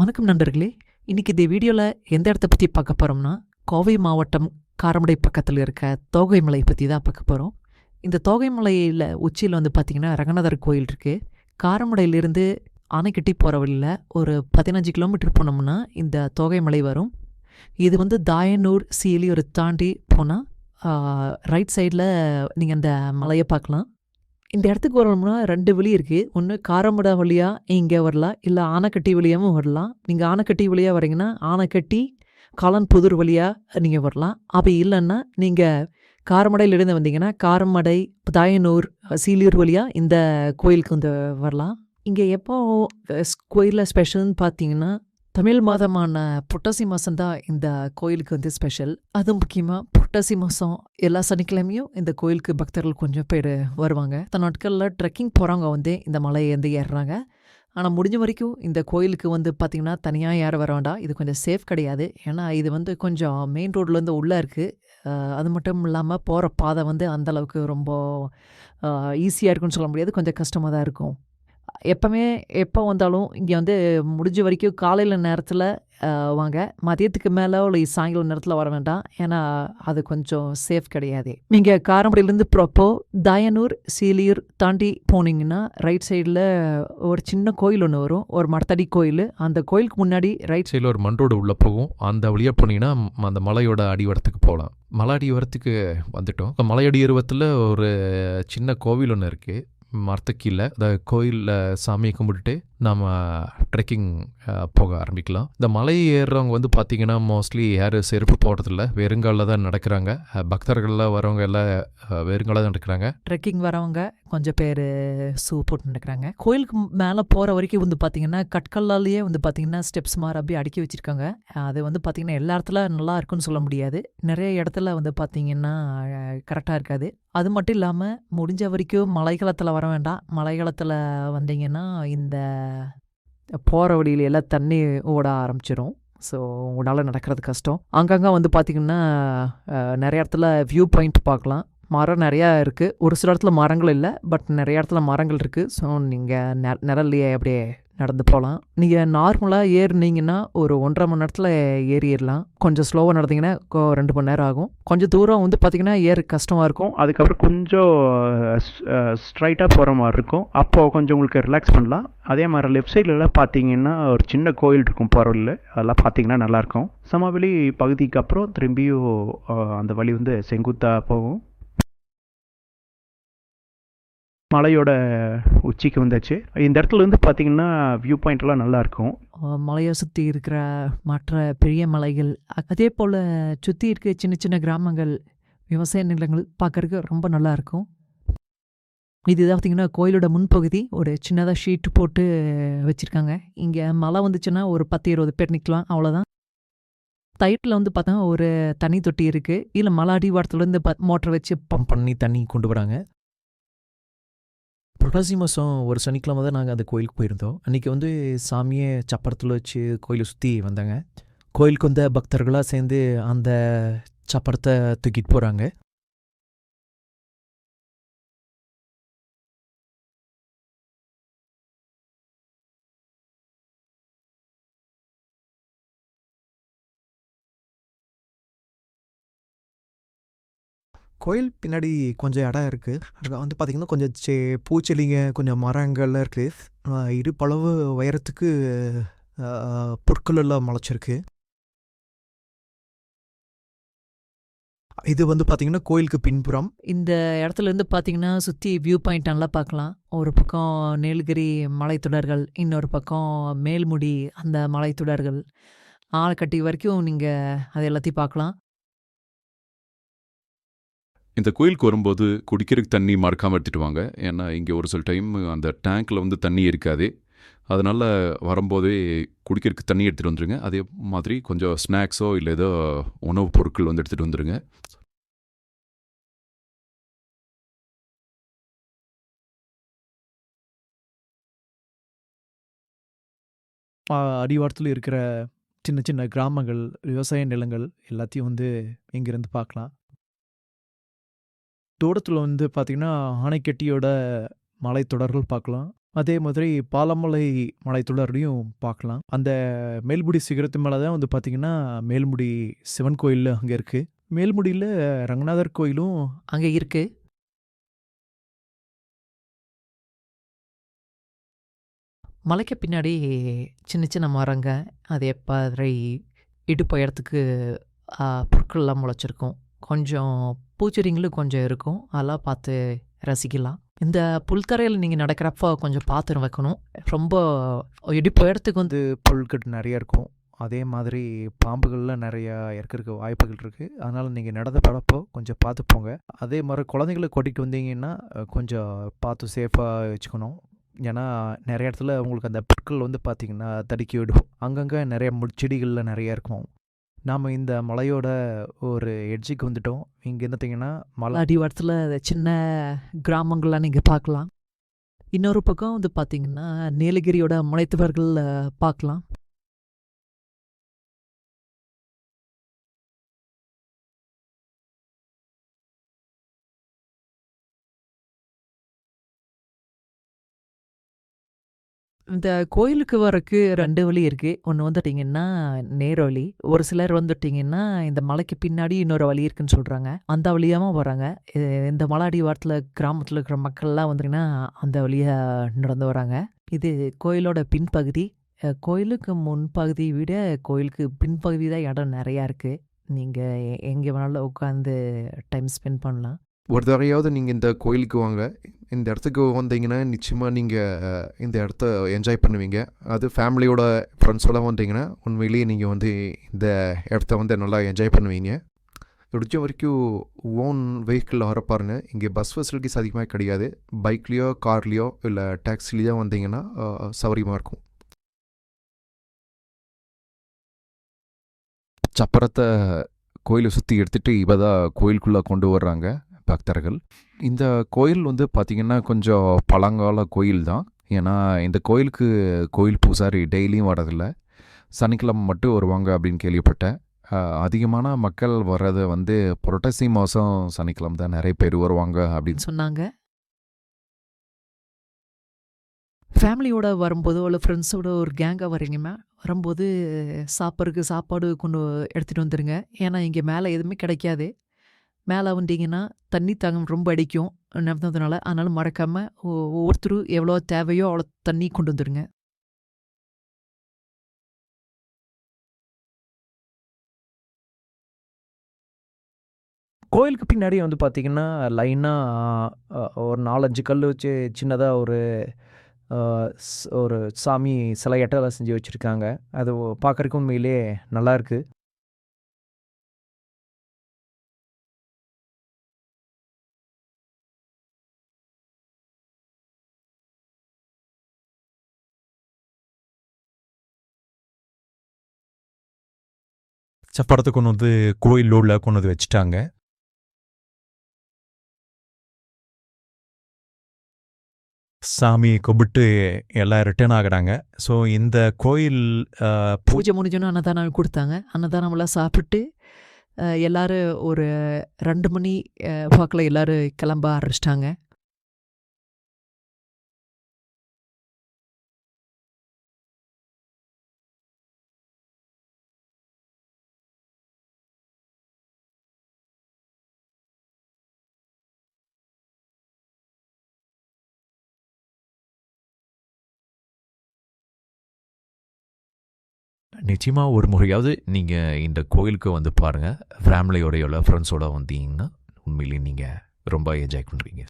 வணக்கம் நண்பர்களே. இன்னைக்கு இந்த வீடியோவில் எந்த இடத்த பற்றி பார்க்க போகிறோம்னா கோவை மாவட்டம் காரமடை பக்கத்தில் இருக்க தோகை மலை பற்றி தான் பார்க்க போகிறோம் இந்த தோகை மலையில் உச்சியில் வந்து பார்த்திங்கன்னா ரங்கநாதர் கோயில் இருக்குது காரமடையிலிருந்து அணைக்கட்டி போகிற வழியில் ஒரு பதினஞ்சு கிலோமீட்டர் போனோம்னா இந்த தோகை மலை வரும். இது வந்து தாயனூர் சீலியூர் தாண்டி போனால் ரைட் சைடில் நீங்கள் அந்த மலையை பார்க்கலாம். இந்த இடத்துக்கு வரணும்னா ரெண்டு வழி இருக்குது ஒன்று காரமடா வழியாக இங்கே வரலாம் இல்லை ஆனைக்கட்டி வழியாகவும் வரலாம். நீங்கள் ஆனைக்கட்டி வழியாக வரீங்கன்னா ஆனைக்கட்டி காலன்புதூர் வழியாக நீங்கள் வரலாம். அப்படி இல்லைன்னா நீங்கள் காரமடையிலிருந்து வந்தீங்கன்னா காரமடை தாயனூர் சீலியூர் வழியாக இந்த கோயிலுக்கு வந்து வரலாம். இங்கே எப்போ கோயிலில் ஸ்பெஷல்னு பார்த்தீங்கன்னா தமிழ் மாதமான புரட்டாசி மாதம் தான் இந்த கோயிலுக்கு வந்து ஸ்பெஷல் அதுவும் முக்கியமாக புரட்டாசி மாதம் எல்லா சனிக்கிழமையும் இந்த கோயிலுக்கு பக்தர்கள் கொஞ்சம் பேர் வருவாங்க. தன் நாட்களில் ட்ரெக்கிங் போகிறவங்க வந்து இந்த மலையை வந்து ஏறுறாங்க. ஆனால் முடிஞ்ச வரைக்கும் இந்த கோயிலுக்கு வந்து பார்த்திங்கன்னா தனியாக யாரும் வர வேண்டாம். இது கொஞ்சம் சேஃப் கிடையாது. ஏன்னா இது வந்து கொஞ்சம் மெயின் ரோட்லேருந்து உள்ளே இருக்குது அது மட்டும் இல்லாமல் போகிற பாதை வந்து அந்தளவுக்கு ரொம்ப ஈஸியாக இருக்குன்னு சொல்ல முடியாது. கொஞ்சம் கஷ்டமாக தான் இருக்கும். எப்போவுமே எப்போ வந்தாலும் இங்கே வந்து முடிஞ்ச வரைக்கும் காலையில் நேரத்தில் வாங்க. மதியத்துக்கு மேலே இல்லை சாயங்காலம் நேரத்தில் வர வேண்டாம். ஏன்னா அது கொஞ்சம் சேஃப் கிடையாது. நீங்கள் காரமடையிலேருந்து போகிறப்போ தயனூர் சீலியூர் தாண்டி போனீங்கன்னா ரைட் சைடில் ஒரு சின்ன கோயில் ஒன்று வரும். ஒரு மடத்தடி கோயில். அந்த கோயிலுக்கு முன்னாடி ரைட் சைடில் ஒரு மண் ரோடு உள்ளே போகும். அந்த வழியாக போனீங்கன்னா அந்த மலையோட அடிவாரத்துக்கு போகலாம். மலை அடிவாரத்துக்கு வந்துட்டோம். இப்ப ஒரு சின்ன கோவில் ஒன்று இருக்குது மரத்துக்கீழே இந்த கோயிலில் சாமியை கும்பிட்டுட்டு நாம் ட்ரெக்கிங் போக ஆரம்பிக்கலாம். இந்த மலை ஏறுறவங்க வந்து பார்த்திங்கன்னா மோஸ்ட்லி யாரும் செருப்பு போடுறதில்ல. வெறுங்காலில் தான் நடக்கிறாங்க. பக்தர்கள்லாம் வரவங்க எல்லாம் வெறுங்காலில் தான் நடக்கிறாங்க. ட்ரெக்கிங் வரவங்க கொஞ்சம் பேர் ஷூ போட்டுருக்குறாங்க கோயிலுக்கு மேலே போகிற வரைக்கும் வந்து பார்த்தீங்கன்னா கற்கல்லாலேயே வந்து பார்த்தீங்கன்னா ஸ்டெப்ஸ் மாதிரி அப்படியே அடுக்கி வச்சுருக்காங்க. அது வந்து பார்த்திங்கன்னா எல்லா இடத்துல நல்லா இருக்குன்னு சொல்ல முடியாது. நிறைய இடத்துல வந்து பார்த்தீங்கன்னா கரெக்டாக இருக்காது. அது மட்டும் இல்லாமல் முடிஞ்ச வரைக்கும் மழைக்காலத்தில் வர வேண்டாம். மழைக்காலத்தில் வந்தீங்கன்னா இந்த போகிற வழியில எல்லாம் தண்ணி ஓட ஆரம்பிச்சிடும் ஸோ உங்களால் நடக்கிறது கஷ்டம். அங்கங்கே வந்து பார்த்திங்கன்னா நிறைய இடத்துல வியூ பாயிண்ட் பார்க்கலாம். மரம் நிறையா இருக்குது ஒரு சில இடத்துல மரங்கள் இல்லை பட் நிறைய இடத்துல மரங்கள் இருக்குது ஸோ நீங்கள் நெ நிழல்லையே அப்படியே நடந்து போகலாம் நீங்கள் நார்மலாக ஏறினீங்கன்னா ஒரு ஒன்றரை மணி நேரத்தில் ஏறிடலாம். கொஞ்சம் ஸ்லோவாக நடந்தீங்கன்னா ரெண்டு மணி நேரம் ஆகும். கொஞ்சம் தூரம் வந்து பார்த்திங்கன்னா ஏற கஷ்டமாக இருக்கும். அதுக்கப்புறம் கொஞ்சம் ஸ்ட்ரைட்டாக போகிற மாதிரி இருக்கும். அப்போது கொஞ்சம் உங்களுக்கு ரிலாக்ஸ் பண்ணலாம். அதே மாதிரி லெஃப்ட் சைட்லலாம் பார்த்தீங்கன்னா ஒரு சின்ன கோயில் இருக்கும் போகிற அதெல்லாம் பார்த்தீங்கன்னா நல்லாயிருக்கும் சமவெளி பகுதிக்கு அப்புறம் திரும்பியும் அந்த வழி வந்து செங்குத்தாக போகும். மலையோட உச்சிக்கு வந்தாச்சு. இந்த இடத்துல இருந்து பார்த்தீங்கன்னா வியூ பாயிண்ட்லாம் நல்லாயிருக்கும் மலையை சுற்றி இருக்கிற மற்ற பெரிய மலைகள் அதே போல் சுற்றி இருக்க சின்ன சின்ன கிராமங்கள் விவசாய நிலங்கள் பார்க்கறதுக்கு ரொம்ப நல்லா இருக்கும். இது பார்த்தீங்கன்னா கோயிலோட முன்பகுதி. ஒரு சின்னதாக ஷீட் போட்டு வச்சுருக்காங்க. இங்கே மழை வந்துச்சுன்னா ஒரு பத்து இருபது பேர் நிற்கலாம் அவ்வளோதான் தயிட்டில் வந்து பார்த்தா ஒரு தண்ணி தொட்டி இருக்குது இல்லை மலை அடிவாரத்துலேருந்து ப மோட்டர் வச்சு பம்ப் பண்ணி தண்ணி கொண்டு வராங்க. புரட்டாசி மாதம் ஒரு சனிக்கிழமை தான் நாங்கள் அந்த கோயிலுக்கு போயிருந்தோம். அன்றைக்கி வந்து சாமியை சப்பரத்தில் வச்சு கோயிலை சுற்றி வந்தாங்க. கோயிலுக்கு வந்த பக்தர்களாக சேர்ந்து அந்த சப்பரத்தை தூக்கிட்டு போகிறாங்க கோயில் பின்னாடி கொஞ்சம் இடம் இருக்குது அதில் வந்து பார்த்திங்கன்னா கொஞ்சம் செ பூச்செடிங்க கொஞ்சம் மரங்கள்லாம் இருக்குது இடுப்பளவு உயரத்துக்கு ஆஹ், புற்கள் எல்லாம் முளைச்சிருக்கு. இது வந்து பார்த்திங்கன்னா கோயிலுக்கு பின்புறம். இந்த இடத்துல இருந்து பார்த்தீங்கன்னா சுற்றி வியூ பாயிண்ட் நல்லா பார்க்கலாம் ஒரு பக்கம் நீலகிரி மலைத்தொடர்கள் இன்னொரு பக்கம் மேல்முடி அந்த மலைத்தொடர்கள். ஆள்கட்டி வரைக்கும் நீங்கள் அது எல்லாத்தையும் பார்க்கலாம் இந்த கோயிலுக்கு வரும்போது குடிக்கிறதுக்கு தண்ணி மறக்காமல் எடுத்துகிட்டு வாங்க ஏன்னா இங்கே ஒரு சில டைம் அந்த டேங்க்கில் வந்து தண்ணி இருக்காது. அதனால் வரும்போதே குடிக்கிறதுக்கு தண்ணி எடுத்துகிட்டு வந்துருங்க. அதே மாதிரி கொஞ்சம் ஸ்நாக்ஸோ இல்லை ஏதோ உணவுப் பொருட்கள் வந்து எடுத்துகிட்டு வந்துடுங்க அடிவாரத்தில் இருக்கிற சின்ன சின்ன கிராமங்கள் விவசாய நிலங்கள் எல்லாத்தையும் வந்து இங்கேருந்து பார்க்கலாம். தூரத்தில் வந்து பார்த்திங்கன்னா ஆனைக்கட்டியோட மலைத்தொடர்கள் பார்க்கலாம் அதே மாதிரி பாலமலை மலைத்தொடர்லையும் பார்க்கலாம் அந்த மேல்முடி சிகரத்து மேலே தான் வந்து பார்த்திங்கன்னா மேல்முடி சிவன் கோயில் அங்கே இருக்குது மேல்முடியில் ரங்கநாதர் கோயிலும் அங்கே இருக்குது மலைக்கு பின்னாடி சின்ன சின்ன மரங்க அதே மாதிரி இடுப்பு இடத்துக்கு புற்கள்லாம் முளைச்சிருக்கும். கொஞ்சம் பூச்செடிங்களும் கொஞ்சம் இருக்கும். அதெல்லாம் பார்த்து ரசிக்கலாம். இந்த புல்தரையில் நீங்கள் நடக்கிறப்போ கொஞ்சம் பார்த்து வைக்கணும். ரொம்ப இடிப்பு இடத்துக்கு வந்து புல்கட்டு நிறைய இருக்கும். அதே மாதிரி பாம்புகள்லாம் நிறையா இருக்கிறதுக்கு வாய்ப்புகள் இருக்குது அதனால் நீங்கள் நடந்து படப்போ கொஞ்சம் பார்த்து போங்க. அதே மாதிரி குழந்தைங்களை கூட்டிகிட்டு வந்தீங்கன்னா கொஞ்சம் பார்த்து சேஃபாக வச்சுக்கணும். ஏன்னா நிறைய இடத்துல உங்களுக்கு அந்த புற்கள் வந்து பார்த்திங்கன்னா தடுக்கி விடும். அங்கங்கே நிறைய முட்செடிகளில் நிறையா இருக்கும். நாம் இந்த மலையோட ஒரு எட்ஜுக்கு வந்துட்டோம். இங்கே இருந்தீங்கன்னா மலை அடிவாரத்தில் சின்ன கிராமங்கள்லாம் நீங்கள் பார்க்கலாம். இன்னொரு பக்கம் வந்து பார்த்தீங்கன்னா நீலகிரியோட முனைத்தவர்கள் பார்க்கலாம். இந்த கோயிலுக்கு வரக்கு ரெண்டு வழி இருக்கு. ஒன்று வந்துட்டீங்கன்னா நேர வழி ஒரு சிலர் வந்துட்டீங்கன்னா இந்த மலைக்கு பின்னாடி இன்னொரு வழி இருக்குன்னு சொல்கிறாங்க அந்த வழியாகவும் வராங்க. இந்த மலாடி வாரத்தில் கிராமத்தில் இருக்கிற மக்கள்லாம் வந்தீங்கன்னா அந்த வழியாக நடந்து வராங்க. இது கோயிலோட பின்பகுதி. கோயிலுக்கு முன்பகுதியை விட கோயிலுக்கு பின்பகுதி தான் இடம் நிறையா இருக்குது நீங்கள் எங்கே வேணாலும் உட்காந்து டைம் ஸ்பெண்ட் பண்ணலாம். ஒரு தடவையாவது நீங்கள் இந்த கோயிலுக்கு வாங்க. இந்த இடத்துக்கு வந்தீங்கன்னா நிச்சயமாக நீங்கள் இந்த இடத்த என்ஜாய் பண்ணுவீங்க. அது ஃபேமிலியோட ஃப்ரெண்ட்ஸோட வந்தீங்கன்னா உண்மையிலேயே நீங்கள் வந்து இந்த இடத்த வந்து நல்லா என்ஜாய் பண்ணுவீங்க. முடிஞ்ச வரைக்கும் ஓன் வெஹிக்கிள் வர பாருங்க. இங்கே பஸ் ஃபெசிலிட்டிஸ் அதிகமாக கிடையாது. பைக்லேயோ கார்லேயோ இல்லை டாக்ஸிலேயோ வந்தீங்கன்னா சௌகரியமாக இருக்கும். சப்பரத்தை கோயிலை சுற்றி எடுத்துகிட்டு இப்போ தான் கோயிலுக்குள்ளே கொண்டு வர்றாங்க. பக்தர்கள். இந்த கோயில் வந்து பார்த்திங்கன்னா கொஞ்சம் பழங்கால கோயில் தான். ஏன்னா இந்த கோயிலுக்கு கோயில் பூசாரி டெய்லியும் வரதில்லை சனிக்கிழமை மட்டும் வருவாங்க அப்படின்னு கேள்விப்பட்டேன். அதிகமான மக்கள் வர்றது வந்து புரட்டாசி மாதம் சனிக்கிழமை தான் நிறைய பேர் வருவாங்க அப்படின்னு சொன்னாங்க. ஃபேமிலியோட வரும்போது இல்லை ஃப்ரெண்ட்ஸோட ஒரு கேங்காக வரீங்கம்மா வரும்போது சாப்பிட்றதுக்கு சாப்பாடு கொண்டு எடுத்துகிட்டு வந்துடுங்க ஏன்னா இங்கே மேலே எதுவுமே கிடைக்காது. மேலே வந்தீங்கன்னா தண்ணி தாகம் ரொம்ப அடிக்கும். நடந்ததுனால அதனால் மறக்காமல் ஒவ்வொருத்தரும் எவ்வளோ தேவையோ அவ்வளோ தண்ணி கொண்டு வந்துடுங்க. கோயிலுக்கு பின்னாடி வந்து பார்த்திங்கன்னா லைனாக ஒரு நாலஞ்சு கல் வச்சு சின்னதாக ஒரு ஒரு சாமி சிலையட்டெல்லாம் செஞ்சு வச்சுருக்காங்க. அது பார்க்குறக்கு உண்மையிலே நல்லாயிருக்கு சப்பரத்தை கொண்டு வந்து கோயில் உள்ள கொண்டு வந்து வச்சுட்டாங்க. சாமி கும்பிட்டு எல்லாம் ரிட்டர்ன் ஆகிறாங்க. ஸோ இந்த கோயில் பூஜை முடிஞ்சோன்னு அன்னதானம் கொடுத்தாங்க. அன்னதானம்லாம் சாப்பிட்டு எல்லாரும் ஒரு ரெண்டு மணி வாக்கில் எல்லாரும் கிளம்ப ஆரம்பிச்சிட்டாங்க. நிச்சயமாக ஒரு முறையாவது நீங்கள் இந்த கோயிலுக்கு வந்து பாருங்கள் ஃபேமிலியோடையோட ஃப்ரெண்ட்ஸோட வந்தீங்கன்னா உண்மையிலேயே நீங்கள் ரொம்ப என்ஜாய் பண்ணுறீங்க